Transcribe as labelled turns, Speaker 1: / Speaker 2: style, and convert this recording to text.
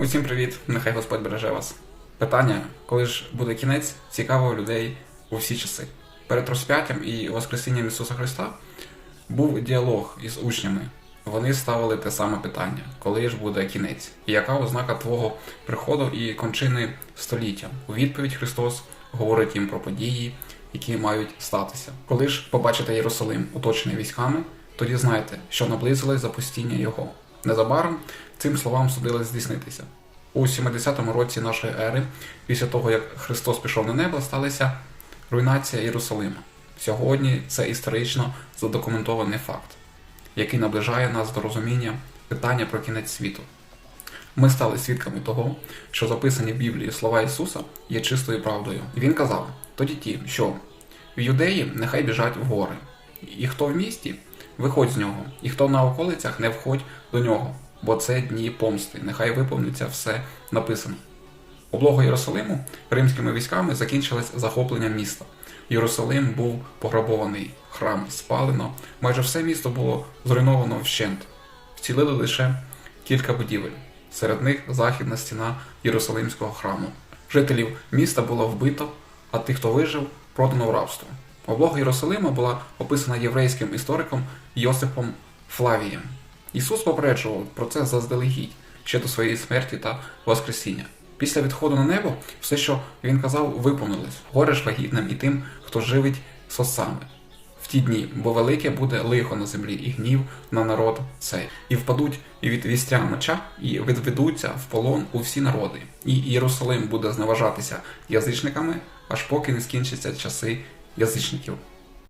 Speaker 1: Усім привіт, нехай Господь береже вас. Питання, коли ж буде кінець, цікаво людей у всі часи. Перед розп'яттям і Воскресінням Ісуса Христа був діалог із учнями. Вони ставили те саме питання, коли ж буде кінець, і яка ознака твого приходу і кончини століття. У відповідь Христос говорить їм про події, які мають статися. Коли ж побачите Єрусалим, оточений військами, тоді знайте, що наблизилось запустіння його. Незабаром цим словам судилось здійснитися. У 70-му році нашої ери, після того як Христос пішов на небо, сталася руйнація Єрусалима. Сьогодні це історично задокументований факт, який наближає нас до розуміння питання про кінець світу. Ми стали свідками того, що записані в Біблії слова Ісуса є чистою правдою. Він казав: тоді ті, що в юдеї нехай біжать в гори, і хто в місті, виходь з нього, і хто на околицях, не входь до нього, бо це дні помсти, нехай виповниться все написано. Облога Єрусалиму римськими військами закінчилось захопленням міста. Єрусалим був пограбований, храм спалено, майже все місто було зруйновано вщент. Вцілили лише кілька будівель. Серед них західна стіна Єрусалимського храму. Жителів міста було вбито, а тих, хто вижив, продано в рабство. Облога Єрусалима була описана єврейським істориком Йосипом Флавієм. Ісус попереджував про це заздалегідь ще до своєї смерті та Воскресіння. Після відходу на небо все, що він казав, виповнилось. Горе ж вагітним і тим, хто живить сосами. В ті дні, бо велике буде лихо на землі, і гнів на народ цей. І впадуть від вістря меча, і відведуться в полон у всі народи. І Єрусалим буде зневажатися язичниками, аж поки не скінчаться часи Eu dizem naquilo.